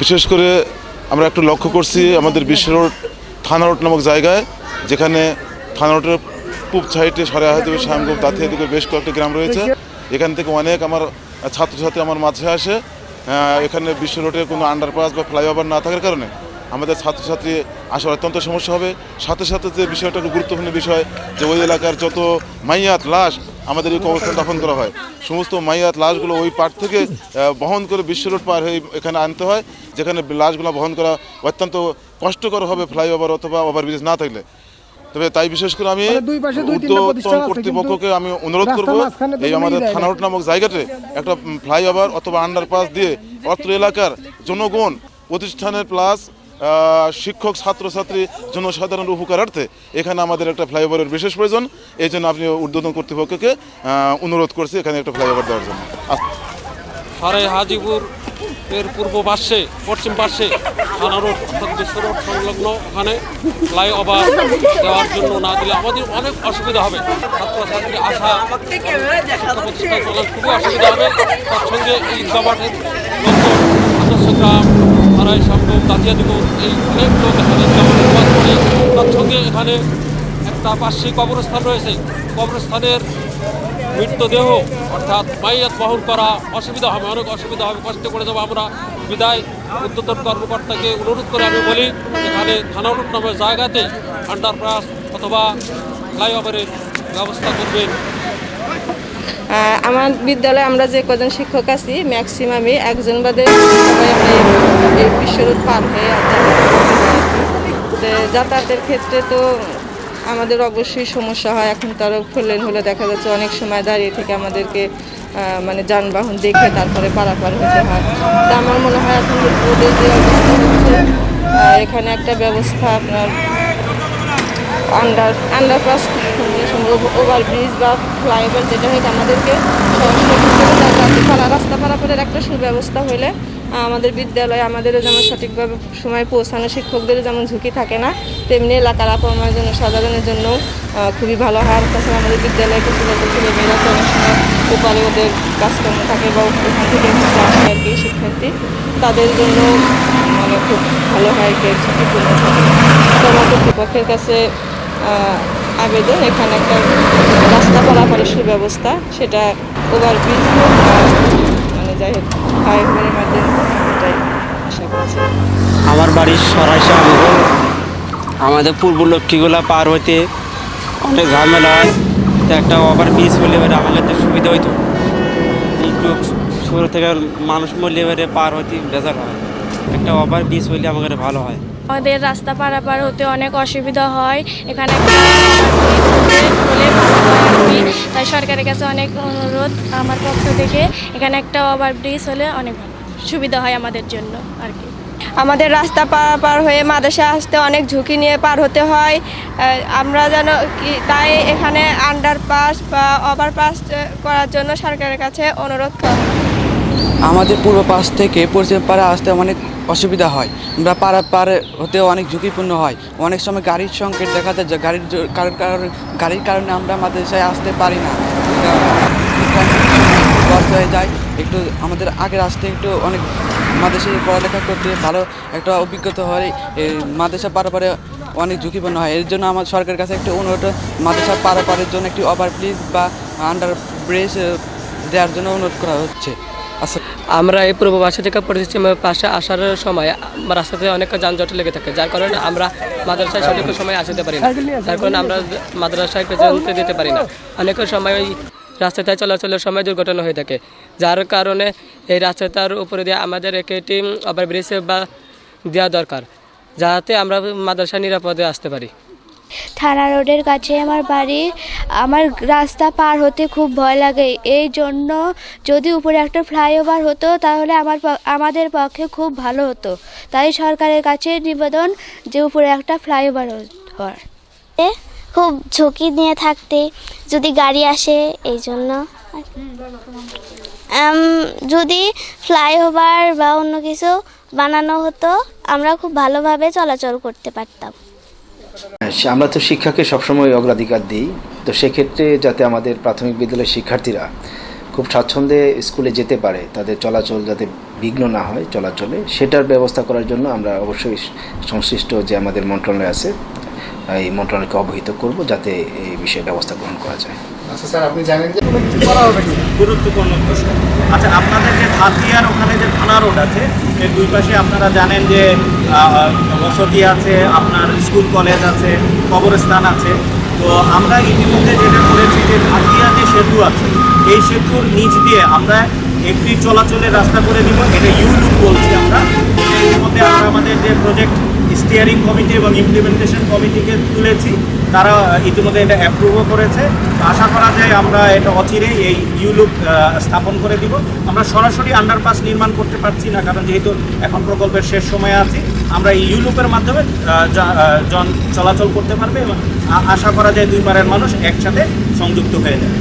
বিশেষ করে আমরা একটু লক্ষ্য করছি আমাদের বিশ্ব রোড, থানা রোড নামক জায়গায়, যেখানে থানা রোডের পূব সাইডে সরে হায়দ্রীপুর শ্যামগুপ দাঁতি এদিকে বেশ কয়েকটি গ্রাম রয়েছে। এখান থেকে অনেক আমার ছাত্রছাত্রী আমার মাঝে আসে। এখানে বিশ্ব রোডে কোনো আন্ডারপাস বা ফ্লাইওভার না থাকার কারণে আমাদের ছাত্রছাত্রী আসার অত্যন্ত সমস্যা হবে। সাথে সাথে যে বিষয়টা একটু গুরুত্বপূর্ণ বিষয় যে ওই এলাকার যত মাইয়াত লাশ আমাদের এই অবস্থান দাফন করা হয় সমস্ত মাইয়াত লাশগুলো ওই পার থেকে বহন করে বিশ্ব রোড পার হয়ে এখানে আনতে হয় যেখানে লাশগুলো বহন করা অত্যন্ত কষ্টকর হবে ফ্লাইওভার অথবা ওভারব্রিজ না থাকলে। তবে তাই বিশেষ করে আমি কর্তৃপক্ষকে আমি অনুরোধ করব এই আমাদের জায়গা থানা রোড নামক জায়গাতে একটা ফ্লাইওভার অথবা আন্ডারপাস দিয়ে অত্র এলাকার জনগণ প্রতিষ্ঠানের প্লাস শিক্ষক, ছাত্রছাত্রী, জনসাধারণের উপকারার্থে এখানে আমাদের একটা ফ্লাইওভারের বিশেষ প্রয়োজন। এই জন্য আপনি উদ্বোধন কর্তৃপক্ষকে অনুরোধ করছি এখানে একটা ফ্লাইওভার দেওয়ার জন্য। সারাই হাজিপুর এর পূর্ব পার্শ্বে, পশ্চিম পার্শ্বে, থানা রোড রোড সংলগ্ন ওখানে ফ্লাইওভার দেওয়ার জন্য না দিলে আমাদের অনেক অসুবিধা হবে। ছাত্রছাত্রী আসা শিক্ষা চলার খুবই অসুবিধা হবে। তার সঙ্গে এই সারাই সম্ভব দাঁতিয়া দিব এই অনেক লোক এখানে জমাটের করে, তার সঙ্গে এখানে একটা পার্শ্বিক কবরস্থান রয়েছে। কবরস্থানের মৃতদেহ, অর্থাৎ মাইয়াত বহন করা অসুবিধা হবে, অনেক অসুবিধা হবে, কষ্ট করে যাব আমরা। বিদায় উদ্যতন কর্মকর্তাকে অনুরোধ করে আমি বলি, এখানে থানা রোড নামের জায়গাতে আন্ডারপাস অথবা ফ্লাইওভারের ব্যবস্থা করবেন। আমার বিদ্যালয়ে আমরা যে কজন শিক্ষক আছি ম্যাক্সিমামই একজন বাদে সবাই এই- পার হয়ে যাতায়াত যাতায়াতের ক্ষেত্রে তো আমাদের অবশ্যই সমস্যা হয়, এখন তারও ফুলেন হলে দেখা যাচ্ছে অনেক সময় দাঁড়িয়ে থেকে আমাদেরকে মানে যানবাহন দেখে তারপরে পারাপার হতে হয়। তো আমার মনে হয় এখন ওদের যে অবস্থা হচ্ছে এখানে একটা ব্যবস্থা আপনার আন্ডার আন্ডারপাস ওভার ব্রিজ বা ফ্লাইওভার যেটা হয়তো আমাদেরকে রাস্তা পারাপারের একটা সুব্যবস্থা হলে আমাদের বিদ্যালয়ে আমাদেরও যেমন সঠিকভাবে সময় পৌঁছানো শিক্ষকদেরও যেমন ঝুঁকি থাকে না, তেমনি এলাকার আপামার জন্য, সাধারণের জন্য খুবই ভালো হয়। তাছাড়া আমাদের বিদ্যালয়ে কিছু কিছু ছেলে মেয়েরা তো অনেক সময় ওপারে ওদের কাজকর্ম থাকে বা ওখান থেকে আসে আর কি শিক্ষার্থী, তাদের জন্য মানে খুব ভালো হয় কি ঝুঁকিপূর্ণ থাকে। তো কর্তৃপক্ষের কাছে আবেদন, এখানে একটা রাস্তা পারাপারের সুব্যবস্থা, সেটা ওভার ব্রিজ মানে যাই হোক মাধ্যমে এটাই আশা করছি। আমার বাড়ির আমগো আমাদের পূর্ব লক্ষ্মীগুলা পার হইতে অনেক ঝামেলা হয়। তো একটা ওভার ব্রিজ হলে এবারে আমাদের তো সুবিধা হইতো। একটু শুরু থেকে মানুষ মরলে এবারে পার হইতে বেজার হয়। একটা ওভার ব্রিজ হইলে আমাদের ভালো হয়। আমাদের রাস্তা পারাপার হতে অনেক অসুবিধা হয়। এখানে তাই সরকারের কাছে অনেক অনুরোধ আমার পক্ষ থেকে। এখানে একটা ওভার ব্রিজ হলে অনেক সুবিধা হয় আমাদের জন্য আর কি। আমাদের রাস্তা পারাপার হয়ে মাদ্রাসা আসতে অনেক ঝুঁকি নিয়ে পার হতে হয়। আমরা যেন তাই এখানে আন্ডারপাস বা ওভারপাস করার জন্য সরকারের কাছে অনুরোধ করা আমাদের পূর্ব পাশ থেকে পশ্চিম পাড়ে আসতে অনেক অসুবিধা হয় আমরা পাড়া পারে হতে অনেক ঝুঁকিপূর্ণ হয়। অনেক সময় গাড়ির সংকেত দেখা যায় গাড়ির জ- কারণ গাড়ির কারণে আমরা মাদ্রাসায় আসতে পারি না। হয়ে যায়, একটু আমাদের আগে আসতে একটু অনেক মাদ্রাসায় পড়ালেখা করতে ভালো একটা অভিজ্ঞতা হয়। মাদ্রাসা পারাপারে অনেক ঝুঁকিপূর্ণ হয়। এর জন্য আমার সরকারের কাছে একটি অনুরোধ, মাদ্রাসা পারাপারের জন্য একটি ওভার ব্রিজ বা আন্ডার ব্রিজ দেওয়ার জন্য অনুরোধ করা হচ্ছে। আমরা এই পূর্ব বাসা থেকে পশ্চিমের পাশে আসার সময় রাস্তাতে অনেক যানজট লেগে থাকে, যার কারণে আমরা মাদ্রাসায় সঠিক সময় আসতে পারি না। যার কারণে আমরা মাদ্রাসায় প্রেজেন্ট দিতে পারি না। অনেক সময় রাস্তাতে চলাচলের সময় দুর্ঘটনা হয়ে থাকে, যার কারণে এই রাস্তাটার উপরে দিয়ে আমাদের একটি ওভারব্রিজ বা দেওয়া দরকার, যাতে আমরা মাদ্রাসা নিরাপদে আসতে পারি। থানা রোডের কাছে আমার বাড়ি, আমার রাস্তা পার হতে খুব ভয় লাগে। এই জন্য যদি উপরে একটা ফ্লাইওভার হতো, তাহলে আমার আমাদের পক্ষে খুব ভালো হতো। তাই সরকারের কাছে নিবেদন যে উপরে একটা ফ্লাইওভার হয় খুব ঝুঁকি নিয়ে থাকতে যদি গাড়ি আসে, এই জন্য। যদি ফ্লাইওভার বা অন্য কিছু বানানো হতো, আমরা খুব ভালোভাবে চলাচল করতে পারতাম। আমরা তো শিক্ষাকে সবসময় অগ্রাধিকার দিই। তো সেক্ষেত্রে যাতে আমাদের প্রাথমিক বিদ্যালয়ের শিক্ষার্থীরা খুব স্বাচ্ছন্দ্যে স্কুলে যেতে পারে, তাদের চলাচল যাতে বিঘ্ন না হয় চলাচলে, সেটার ব্যবস্থা করার জন্য আমরা অবশ্যই সংশ্লিষ্ট যে আমাদের মন্ত্রণালয় আছে, এই মন্ত্রণালয়কে অবহিত করব যাতে এই বিষয়ে ব্যবস্থা গ্রহণ করা যায়। আচ্ছা স্যার, আপনি জানেন যে গুরুত্বপূর্ণ প্রশ্ন। আচ্ছা আপনাদের যে হাতিয়ার, ওখানে যে থানা রোড আছে, এর দুই পাশে আপনারা জানেন যে বসতি আছে, আপনার স্কুল, কলেজ আছে, কবরস্থান আছে। তো আমরা ইতিমধ্যে যেটা করেছি যে হাতিয়া যে সেতু আছে, এই সেতুর নিচ দিয়ে আমরা একটি চলাচলের রাস্তা করে দিব। এটা ইউলুক বলছি আমরা। এটা ইতিমধ্যে আমরা আমাদের যে প্রজেক্ট স্টিয়ারিং কমিটি এবং ইমপ্লিমেন্টেশন কমিটিকে তুলেছি। তারা ইতিমধ্যে এটা অ্যাপ্রুভও করেছে। আশা করা যায় আমরা এটা অচিরে এই ইউলুক স্থাপন করে দিব। আমরা সরাসরি আন্ডারপাস নির্মাণ করতে পারছি না, কারণ যেহেতু এখন প্রকল্পের শেষ সময়ে আছে, আমরা এই ইউলুপের মাধ্যমে জন চলাচল করতে পারবে এবং আশা করা যায় দুই পারের মানুষ একসাথে সংযুক্ত হয়ে যাবে।